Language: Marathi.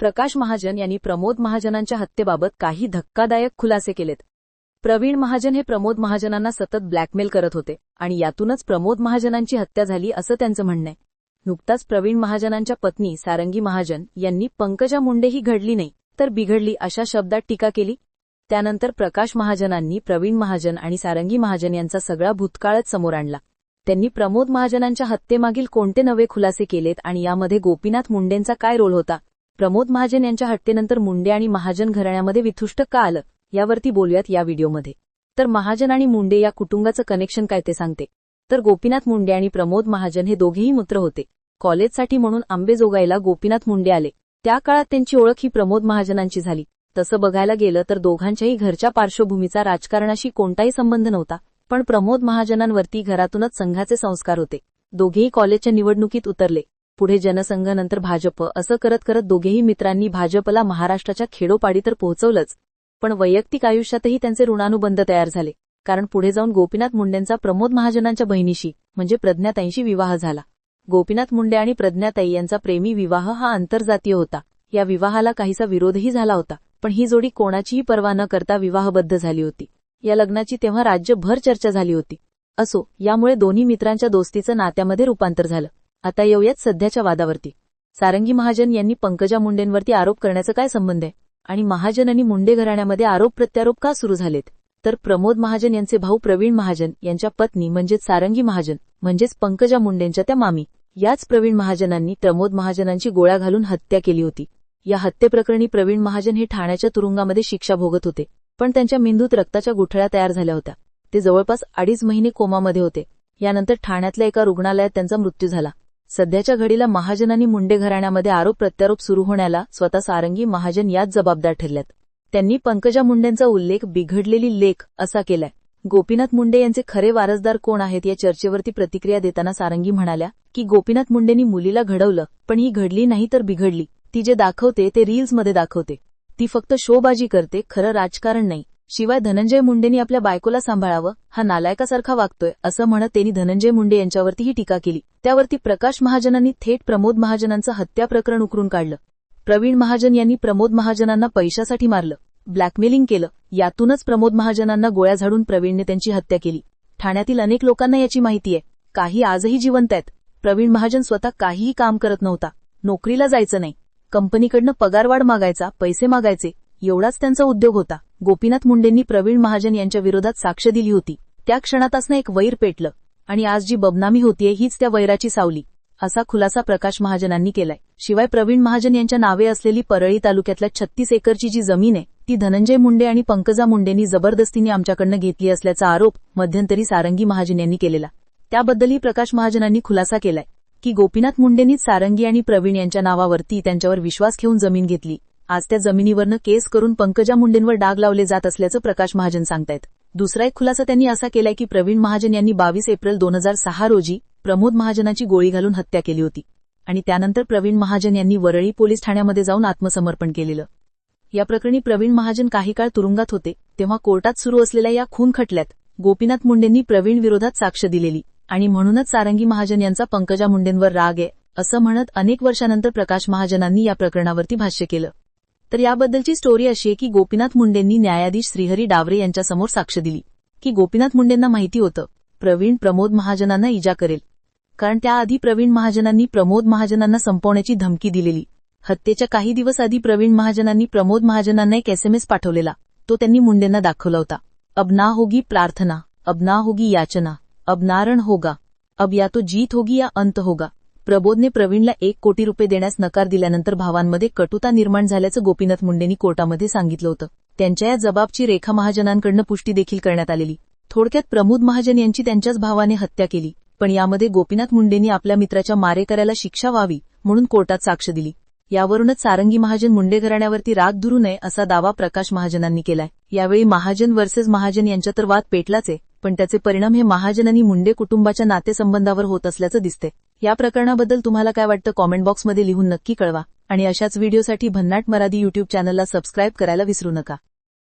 प्रकाश महाजन यांनी प्रमोद महाजनांच्या हत्येबाबत काही धक्कादायक खुलासे केलेत. प्रवीण महाजन हे प्रमोद महाजनांना सतत ब्लॅकमेल करत होते आणि यातूनच प्रमोद महाजनांची हत्या झाली असं त्यांचं म्हणणं आहे. नुकताच प्रवीण महाजनांच्या पत्नी सारंगी महाजन यांनी पंकजा मुंडे ही घडली नाही तर बिघडली अशा शब्दात टीका केली. त्यानंतर प्रकाश महाजनांनी प्रवीण महाजन आणि सारंगी महाजन यांचा सगळा भूतकाळच समोर आणला. त्यांनी प्रमोद महाजनांच्या हत्येमागील कोणते नवे खुलासे केलेत आणि यामध्ये गोपीनाथ मुंडेंचा काय रोल होता? प्रमोद महाजन यांच्या हत्येनंतर मुंडे आणि महाजन घराण्यामध्ये विथुष्ट का आलं यावरती बोलूयात या व्हिडिओमध्ये. तर महाजन आणि मुंडे या कुटुंबाचं कनेक्शन काय ते सांगते. तर गोपीनाथ मुंडे आणि प्रमोद महाजन हे दोघेही मित्र होते. कॉलेजसाठी म्हणून आंबेजोगाईला गोपीनाथ मुंडे आले. त्या काळात त्यांची ओळख ही प्रमोद महाजनांची झाली. तसं बघायला गेलं तर दोघांच्याही घरच्या पार्श्वभूमीचा राजकारणाशी कोणताही संबंध नव्हता पण प्रमोद महाजनांवरती घरातूनच संघाचे संस्कार होते. दोघेही कॉलेजच्या निवडणुकीत उतरले. पुढे जनसंघ नंतर भाजप. असं करत करत दोघेही मित्रांनी भाजपला महाराष्ट्राच्या खेडोपाडी तर पोहोचवलंच. पण वैयक्तिक आयुष्यातही त्यांचे ऋणानुबंध तयार झाले. कारण पुढे जाऊन गोपीनाथ मुंडेंचा प्रमोद महाजनांच्या बहिणीशी म्हणजे प्रज्ञाताईंशी विवाह झाला. गोपीनाथ मुंडे आणि प्रज्ञाताई यांचा प्रेमी विवाह हा आंतरजातीय होता. या विवाहाला काहीसा विरोधही झाला होता. पण ही जोडी कोणाचीही पर्वा न करता विवाहबद्ध झाली होती. या लग्नाची तेव्हा राज्यभर चर्चा झाली होती. असो यामुळे दोन्ही मित्रांच्या दोस्तीचं नात्यामध्ये रूपांतर झालं. आता येऊयात सध्याच्या वादावरती. सारंगी महाजन यांनी पंकजा मुंडेंवरती आरोप करण्याचा काय संबंध आहे? आणि महाजन आणि मुंडे घराण्यामध्ये आरोप प्रत्यारोप का सुरू झालेत? तर प्रमोद महाजन यांचे भाऊ प्रवीण महाजन यांच्या पत्नी म्हणजेच सारंगी महाजन म्हणजेच पंकजा मुंडेंच्या त्या मामी याच प्रवीण महाजनांनी प्रमोद महाजनांची गोळ्या घालून हत्या केली होती. या हत्येप्रकरणी प्रवीण महाजन हे ठाण्याच्या तुरुंगामध्ये शिक्षा भोगत होते पण त्यांच्या मेंदूत रक्ताच्या गुठळ्या तयार झाल्या होत्या. ते जवळपास अडीच महिने कोमामध्ये होते. यानंतर ठाण्यातल्या एका रुग्णालयात त्यांचा मृत्यू झाला. सध्याच्या घडीला महाजन आणि मुंडे घराण्यामध्ये आरोप प्रत्यारोप सुरू होण्याला स्वतः सारंगी महाजन याच जबाबदार ठरल्यात. त्यांनी पंकजा मुंडेंचा उल्लेख बिघडलेली लेख असा केलाय. गोपीनाथ मुंडे यांचे खरे वारसदार कोण आहेत या चर्चेवरती प्रतिक्रिया देताना सारंगी म्हणाल्या की गोपीनाथ मुंडेंनी मुलीला घडवलं पण ही घडली नाही तर बिघडली. ती जे दाखवते ते रील्समध्ये दाखवते. ती फक्त शोबाजी करते खरं राजकारण नाही. शिवाय धनंजय मुंडेंनी आपल्या बायकोला सांभाळावं हा नालायकासारखा वागतोय असं म्हणत त्यांनी धनंजय मुंडे यांच्यावरती ही टीका केली. त्यावरती प्रकाश महाजनांनी थेट प्रमोद महाजनांचं हत्या प्रकरण उकरून काढलं. प्रवीण महाजन यांनी प्रमोद महाजनांना पैशासाठी मारलं ब्लॅकमेलिंग केलं यातूनच प्रमोद महाजनांना गोळ्या झाडून प्रवीणने त्यांची हत्या केली. ठाण्यातील अनेक लोकांना याची माहिती आहे. काही आजही जिवंत आहेत. प्रवीण महाजन स्वतः काहीही काम करत नव्हता. नोकरीला जायचं नाही. कंपनीकडनं पगारवाढ मागायचा पैसे मागायचे एवढाच त्यांचा उद्योग होता. गोपीनाथ मुंडेंनी प्रवीण महाजन यांच्या विरोधात साक्ष दिली होती. त्या क्षणात एक वैर पेटलं आणि आज जी बदनामी होतीये हीच त्या वैराची सावली असा खुलासा प्रकाश महाजनांनी केलाय. शिवाय प्रवीण महाजन यांच्या नावे असलेली परळी तालुक्यातल्या छत्तीस एकरची जी जमीन आहे ती धनंजय मुंडे आणि पंकजा मुंडेंनी जबरदस्तीने आमच्याकडनं घेतली असल्याचा आरोप मध्यंतरी सारंगी महाजन यांनी केलेला. त्याबद्दलही प्रकाश महाजनांनी खुलासा केलाय की गोपीनाथ मुंडेंनीच सारंगी आणि प्रवीण यांच्या नावावरती त्यांच्यावर विश्वास घेऊन जमीन घेतली. आज त्या जमिनीवरनं केस करून पंकजा मुंडेंवर डाग लावले जात असल्याचं प्रकाश महाजन सांगतायत. दुसरा एक खुलासा त्यांनी असा केलाय की प्रवीण महाजन यांनी बावीस एप्रिल दोन हजार सहा रोजी प्रमोद महाजनाची गोळी घालून हत्या केली होती आणि त्यानंतर प्रवीण महाजन यांनी वरळी पोलीस ठाण्यामध्ये जाऊन आत्मसमर्पण केलेलं. या प्रकरणी प्रवीण महाजन काही काळ तुरुंगात होते तेव्हा कोर्टात सुरू असलेल्या या खून खटल्यात गोपीनाथ मुंडेंनी प्रवीण विरोधात साक्ष दिलेली आणि म्हणूनच सारंगी महाजन यांचा पंकजा मुंडेंवर राग आहे असं म्हणत अनेक वर्षानंतर प्रकाश महाजनांनी या प्रकरणावरती भाष्य केलं. तर याबद्दलची स्टोरी अशी आहे की गोपीनाथ मुंडेंनी न्यायाधीश श्रीहरी डावरे यांच्यासमोर साक्ष दिली. की गोपीनाथ मुंडेंना माहिती होतं प्रवीण प्रमोद महाजनांना इजा करेल. कारण त्याआधी प्रवीण महाजनांनी प्रमोद महाजनांना संपवण्याची धमकी दिलेली. हत्येच्या काही दिवस आधी प्रवीण महाजनांनी प्रमोद महाजनांना एक एसएमएस पाठवलेला. तो त्यांनी मुंडेंना दाखवला होता. अब ना होगी प्रार्थना अब ना होगी याचना अब नारण होगा अब या तो जीत होगी या अंत होगा. प्रबोधने प्रवीणला एक कोटी रुपये देण्यास नकार दिल्यानंतर भावांमध्ये कटुता निर्माण झाल्याचं गोपीनाथ मुंडेंनी कोर्टामध्ये सांगितलं होतं. त्यांच्या या जबाबची रेखा महाजनांकडनं पुष्टी देखील करण्यात आलेली. थोडक्यात प्रमोद महाजन यांची त्यांच्याच भावाने हत्या केली पण यामध्ये गोपीनाथ मुंडेंनी आपल्या मित्राच्या मारेकऱ्याला शिक्षा व्हावी म्हणून कोर्टात साक्ष दिली. यावरूनच सारंगी महाजन मुंडे घराण्यावरती राग धरू नये असा दावा प्रकाश महाजनांनी केलाय. यावेळी महाजन वर्सेस महाजन यांच्या तर वाद पेटलाच आहे. पण त्याचे परिणाम हे महाजन आणि मुंडे कुटुंबाच्या नातेसंबंधावर होत असल्याचं दिसते या प्रकरणाबद्दल तुम्हाला काय वाटतं कॉमेंट बॉक्समध्ये लिहून नक्की कळवा. आणि अशाच व्हिडिओसाठी भन्नाट मराठी युट्यूब चॅनलला सबस्क्राईब करायला विसरू नका.